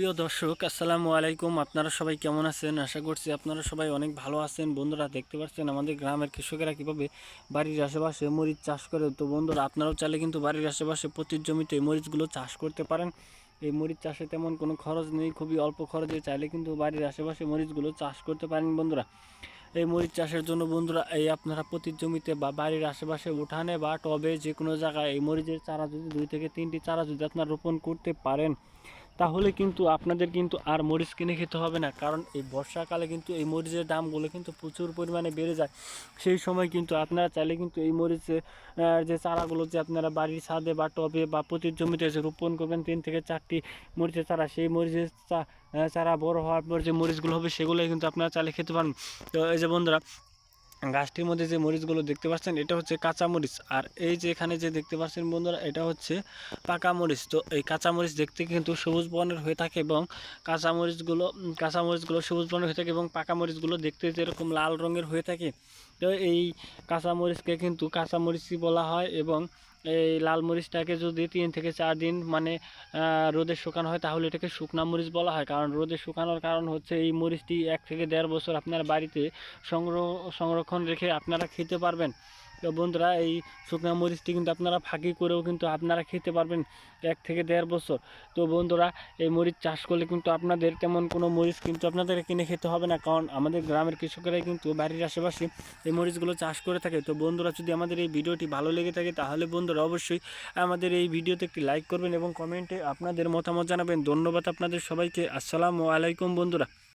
প্রিয় দর্শক, আসসালামু আলাইকুম। আপনারা সবাই কেমন আছেন? আশা করছি আপনারা সবাই অনেক ভালো আছেন। বন্ধুরা, দেখতে পাচ্ছেন আমাদের গ্রামের কৃষকেরা কীভাবে বাড়ির আশেপাশে মরিচ চাষ করে। তো বন্ধুরা, আপনারাও চাইলে কিন্তু বাড়ির আশেপাশে প্রতির জমিতে এই মরিচগুলো চাষ করতে পারেন। এই মরিচ চাষে তেমন কোনো খরচ নেই, খুবই অল্প খরচে চাইলে কিন্তু বাড়ির আশেপাশে মরিচগুলো চাষ করতে পারেন বন্ধুরা। এই মরিচ চাষের জন্য বন্ধুরা, এই আপনারা প্রতি জমিতে বা বাড়ির আশেপাশে উঠানে বা টবে যে কোনো জায়গায় এই মরিচের চারা যদি দুই থেকে তিনটি চারা যদি আপনারা রোপণ করতে পারেন তাহলে কিন্তু আপনাদের কিন্তু আর মরিচ কিনে খেতে হবে না। কারণ এই বর্ষাকালে কিন্তু এই মরিচের দামগুলো কিন্তু প্রচুর পরিমাণে বেড়ে যায়। সেই সময় কিন্তু আপনারা চাইলে কিন্তু এই মরিচের যে চারাগুলো যে আপনারা বাড়ির ছাদে বা টবে বা প্রতি জমিতে যে রোপণ করবেন, তিন থেকে চারটি মরিচের চারা, সেই মরিচের চা- চারা বড় হওয়ার পর যে মরিচগুলো হবে সেগুলোই কিন্তু আপনারা চাইলে খেতে পারেন। তো এই যে বন্ধুরা গাছটির মধ্যে যে মরিচগুলো দেখতে পাচ্ছেন, এটা হচ্ছে কাঁচা মরিচ। আর এই যে এখানে যে দেখতে পাচ্ছেন বন্ধুরা, এটা হচ্ছে পাকা মরিচ। তো এই কাঁচা মরিচ দেখতে কিন্তু সবুজ বর্ণের হয়ে থাকে এবং কাঁচা মরিচগুলো কাঁচা মরিচগুলো সবুজ বর্ণের হয়ে থাকে এবং পাকা মরিচগুলো দেখতে যেরকম লাল রঙের হয়ে থাকে। তো এই কাঁচা মরিচকে কিন্তু কাঁচা মরিচই বলা হয় এবং এই লাল মরিচটাকে যদি তিন থেকে চার দিন মানে রোদে শুকানো হয়, তাহলে এটাকে শুকনা মরিচ বলা হয়। কারণ রোদে শুকানোর কারণ হচ্ছে এই মরিচটি এক থেকে দেড় বছর আপনার বাড়িতে সংগ্রহ, সংরক্ষণ রেখে আপনারা খেতে পারবেন। তো বন্ধুরা, এই শুকনা মরিচটি কিন্তু আপনারা ফাঁকি করেও কিন্তু আপনারা খেতে পারবেন এক থেকে দেড় বছর। তো বন্ধুরা, এই মরিচ চাষ করলে কিন্তু আপনাদের তেমন কোনো মরিচ কিন্তু আপনাদের কিনে খেতে হবে না। কারণ আমাদের গ্রামের কৃষকেরাই কিন্তু বাড়ির আশেপাশে এই মরিচগুলো চাষ করে থাকে। তো বন্ধুরা, যদি আমাদের এই ভিডিওটি ভালো লেগে থাকে, তাহলে বন্ধুরা অবশ্যই আমাদের এই ভিডিওতে একটি লাইক করবেন এবং কমেন্টে আপনাদের মতামত জানাবেন। ধন্যবাদ আপনাদের সবাইকে। আসসালামু আলাইকুম বন্ধুরা।